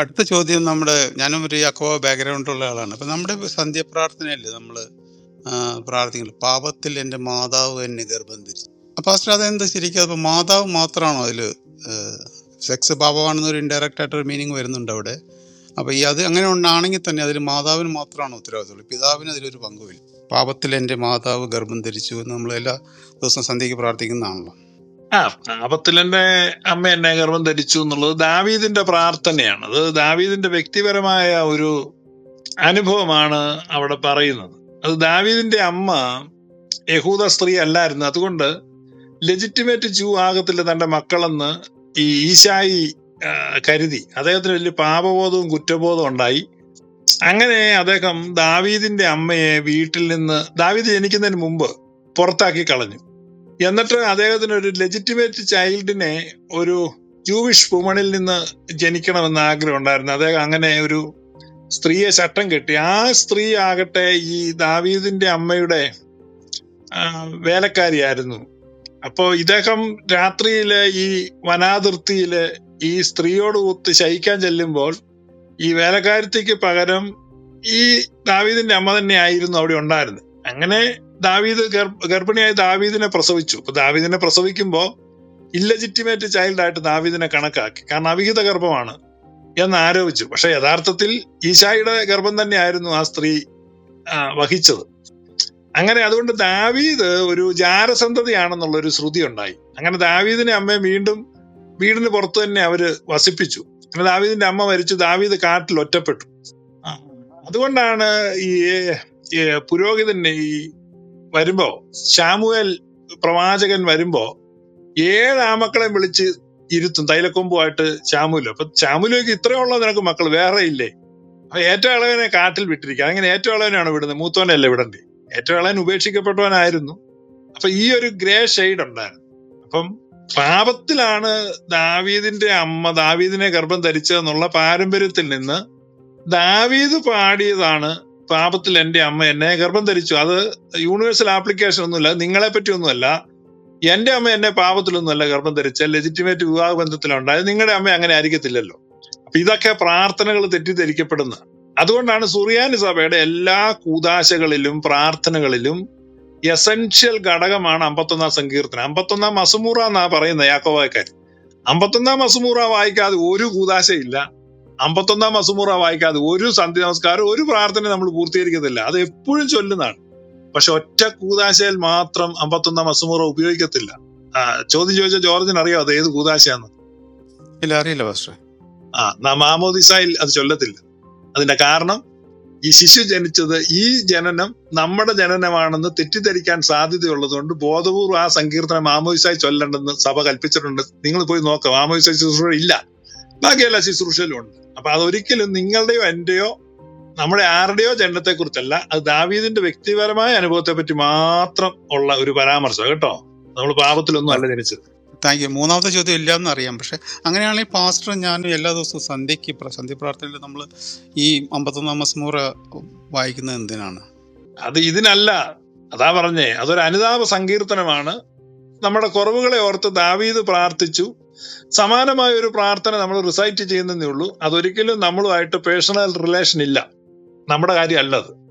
അടുത്ത ചോദ്യം നമ്മുടെ ഞാനും ഒരു അക്കോ ബാക്ക്ഗ്രൗണ്ട് ഉള്ള ആളാണ്. അപ്പം നമ്മുടെ സന്ധ്യ സന്ധ്യപ്രാർത്ഥനയല്ലേ നമ്മൾ പ്രാർത്ഥിക്കുന്നത്? പാപത്തിൽ എന്റെ മാതാവ് എന്നെ ഗർഭം ധരിച്ചു അപ്പം ഫസ്റ്റ് അതെന്താ ശരിക്കും? അപ്പോൾ മാതാവ് മാത്രമാണോ അതിൽ സെക്സ് പാപമാണെന്നൊരു ഇൻഡയറക്റ്റ് ആയിട്ടൊരു മീനിങ് വരുന്നുണ്ട് അവിടെ. അപ്പോൾ ഈ അത് അങ്ങനെ ഉണ്ടാണെങ്കിൽ തന്നെ അതിൽ മാതാവിന് മാത്രമാണ് ഉത്തരവാദിത്തമുള്ളൂ പിതാവിന് അതിലൊരു പങ്കുമില്ല. പാപത്തിൽ എന്റെ മാതാവ് ഗർഭം ധരിച്ചു എന്ന് നമ്മൾ എല്ലാ ദിവസവും സന്ധ്യയ്ക്ക് പ്രാർത്ഥിക്കുന്നതാണല്ലോ. ആ പാപത്തിലെന്റെ അമ്മ എന്നെ ഗർഭം ധരിച്ചു എന്നുള്ളത് ദാവീദിന്റെ പ്രാർത്ഥനയാണ്. അത് ദാവീദിന്റെ വ്യക്തിപരമായ ഒരു അനുഭവമാണ് അവിടെ പറയുന്നത്. അത് ദാവീദിന്റെ അമ്മ യഹൂദ സ്ത്രീ അല്ലായിരുന്നു. അതുകൊണ്ട് ലെജിറ്റിമേറ്റ് ജൂ ആകത്തില്ല തന്റെ മക്കളെന്ന് ഈ ഈശായി കരുതി. അദ്ദേഹത്തിന് വലിയ പാപബോധവും കുറ്റബോധവും ഉണ്ടായി. അങ്ങനെ അദ്ദേഹം ദാവീദിന്റെ അമ്മയെ വീട്ടിൽ നിന്ന് ദാവീദ് ജനിക്കുന്നതിന് മുമ്പ് പുറത്താക്കി കളഞ്ഞു. എന്നിട്ട് അദ്ദേഹത്തിന് ഒരു ലെജിറ്റിമേറ്റ് ചൈൽഡിനെ ഒരു ജൂവിഷ് വുമണിൽ നിന്ന് ജനിക്കണമെന്ന് ആഗ്രഹം ഉണ്ടായിരുന്നു. അദ്ദേഹം അങ്ങനെ ഒരു സ്ത്രീയെ ചട്ടം കെട്ടി. ആ സ്ത്രീ ആകട്ടെ ഈ ദാവീദിന്റെ അമ്മയുടെ വേലക്കാരിയായിരുന്നു. അപ്പോ ഇദ്ദേഹം രാത്രിയിലെ ഈ വനാതിർത്തിയിൽ ഈ സ്ത്രീയോട് ഒത്ത് ശയിക്കാൻ ചെല്ലുമ്പോൾ ഈ വേലക്കാരത്തിക്ക് പകരം ഈ ദാവീദിന്റെ അമ്മ തന്നെ ആയിരുന്നു അവിടെ ഉണ്ടായിരുന്നത്. അങ്ങനെ ദാവീദ് ഗർഭ- ഗർഭിണിയായി ദാവീദിനെ പ്രസവിച്ചു. അപ്പൊ ദാവീദിനെ പ്രസവിക്കുമ്പോൾ ഇല്ലജിറ്റിമേറ്റ് ചൈൽഡ് ആയിട്ട് ദാവീദിനെ കണക്കാക്കി. കാരണം അവിഹിത ഗർഭമാണ്. എന്ന് ആരോപിച്ചു പക്ഷെ യഥാർത്ഥത്തിൽ ഈശായുടെ ഗർഭം തന്നെയായിരുന്നു ആ സ്ത്രീ വഹിച്ചത്. അങ്ങനെ അതുകൊണ്ട് ദാവീദ് ഒരു ജാരസന്തതിയാണെന്നുള്ള ഒരു ശ്രുതി ഉണ്ടായി. അങ്ങനെ ദാവീദിനെ അമ്മയെ വീണ്ടും വീടിന് പുറത്ത് തന്നെ അവർ വസിപ്പിച്ചു. അങ്ങനെ ദാവീദിന്റെ അമ്മ മരിച്ചു. ദാവീദ് കാട്ടിൽ ഒറ്റപ്പെട്ടു. അതുകൊണ്ടാണ് ഈ പുരോഹിതന്റെ ഈ വരുമ്പോ ശാമുവേൽ പ്രവാചകൻ വരുമ്പോ ഏഴ് ആമക്കളെ വിളിച്ച് ഇരുത്തും തൈലക്കൊമ്പുമായിട്ട് ശാമുലു അപ്പൊ ശാമുലേക്ക് ഇത്രയുള്ള നിനക്ക് മക്കൾ വേറെ ഇല്ലേ? അപ്പൊ ഏറ്റവും ഇളവനെ കാട്ടിൽ വിട്ടിരിക്കുക. അങ്ങനെ ഏറ്റവും ഇളവനാണ് വിടുന്നത്. മൂത്തോനല്ലേ വിടണ്ടേ? ഏറ്റവും ഇളവൻ ഉപേക്ഷിക്കപ്പെട്ടവനായിരുന്നു. അപ്പൊ ഈ ഒരു ഗ്രേ ഷെയ്ഡ് ഉണ്ടായിരുന്നു. അപ്പം പാപത്തിലാണ് ദാവീദിന്റെ അമ്മ ദാവീദിനെ ഗർഭം ധരിച്ചതെന്നുള്ള പാരമ്പര്യത്തിൽ നിന്ന് ദാവീദ് പാടിയതാണ് പാപത്തിൽ എന്റെ അമ്മ എന്നെ ഗർഭം ധരിച്ചു. അത് യൂണിവേഴ്സൽ ആപ്ലിക്കേഷൻ ഒന്നുമില്ല. നിങ്ങളെ പറ്റി ഒന്നുമല്ല എന്റെ അമ്മ എന്നെ പാപത്തിലൊന്നുമല്ല ഗർഭം ധരിച്ച. ലെജിറ്റിമേറ്റ് വിവാഹ ബന്ധത്തിലുണ്ടായത് നിങ്ങളുടെ അമ്മ അങ്ങനെ ആയിരിക്കത്തില്ലല്ലോ. അപ്പൊ ഇതൊക്കെ പ്രാർത്ഥനകൾ തെറ്റിദ്ധരിക്കപ്പെടുന്ന. അതുകൊണ്ടാണ് സുറിയാനി സഭയുടെ എല്ലാ കൂതാശകളിലും പ്രാർത്ഥനകളിലും എസൻഷ്യൽ ഘടകമാണ് അമ്പത്തൊന്നാം സങ്കീർത്തനം. അമ്പത്തൊന്നാം മസുമൂറ എന്നാ പറയുന്നത് യാക്കോവായക്കാർ അമ്പത്തൊന്നാം മസുമൂറ വായിക്കാതെ ഒരു കൂതാശയില്ല അമ്പത്തൊന്നാം മസുമുറ വായിക്കാതെ ഒരു സന്ധ്യ നമസ്കാരം ഒരു പ്രാർത്ഥന നമ്മൾ പൂർത്തീകരിക്കത്തില്ല. അത് എപ്പോഴും ചൊല്ലുന്നതാണ്. പക്ഷെ ഒറ്റ കൂതാശയിൽ മാത്രം അമ്പത്തൊന്നാം മസുമുറ ഉപയോഗിക്കത്തില്ല. ചോദ്യം ചോദിച്ച ജോർജിന് അറിയോ അത് ഏത് കൂതാശയാന്ന് ഇല്ല അറിയില്ല പാസ്റ്റർ ആ മാമോദിസയിൽ അത് ചൊല്ലത്തില്ല. അതിന്റെ കാരണം ഈ ശിശു ജനിച്ചത് ഈ ജനനം നമ്മുടെ ജനനമാണെന്ന് തെറ്റിദ്ധരിക്കാൻ സാധ്യതയുള്ളതുകൊണ്ട് ബോധപൂർവം ആ സങ്കീർത്തനം മാമോദിസായി ചൊല്ലണ്ടെന്ന് സഭ കൽപ്പിച്ചിട്ടുണ്ട്. നിങ്ങൾ പോയി നോക്കാം മാമോദിസായി ശുശ്രൂഷ ഇല്ല. ബാക്കി എല്ലാ ശുശ്രൂഷയിലും ഉണ്ട് അപ്പൊ അതൊരിക്കലും നിങ്ങളുടെയോ എന്റെയോ നമ്മുടെ ആരുടെയോ ജനനത്തെ കുറിച്ചല്ല അത് ദാവീദിന്റെ വ്യക്തിപരമായ അനുഭവത്തെ പറ്റി മാത്രം ഉള്ള ഒരു പരാമർശം കേട്ടോ? നമ്മൾ പാപത്തിലൊന്നും അല്ല ജനിച്ചത്. Thank you. മൂന്നാമത്തെ ചോദ്യം ഇല്ലാന്ന് അറിയാം. പക്ഷെ അങ്ങനെയാണെങ്കിൽ പാസ്റ്റർ ഞാൻ എല്ലാ ദിവസവും സന്ധ്യയ്ക്ക് സന്ധ്യ പ്രാർത്ഥനയിൽ നമ്മൾ ഈ അമ്പത്തൊന്നാം മസ്മൂറ വായിക്കുന്നത് എന്തിനാണ്? അത് ഇതിനല്ല. അതാ പറഞ്ഞേ അതൊരു അനുതാപ സങ്കീർത്തനമാണ്. നമ്മുടെ കുറവുകളെ ഓർത്ത് ദാവീദ് പ്രാർത്ഥിച്ചു. സമാനമായ ഒരു പ്രാർത്ഥന നമ്മൾ റിസൈറ്റ് ചെയ്യുന്നതേ ഉള്ളൂ. അതൊരിക്കലും നമ്മളുമായിട്ട് പേഴ്സണൽ റിലേഷൻ ഇല്ല. നമ്മുടെ കാര്യം അല്ലത്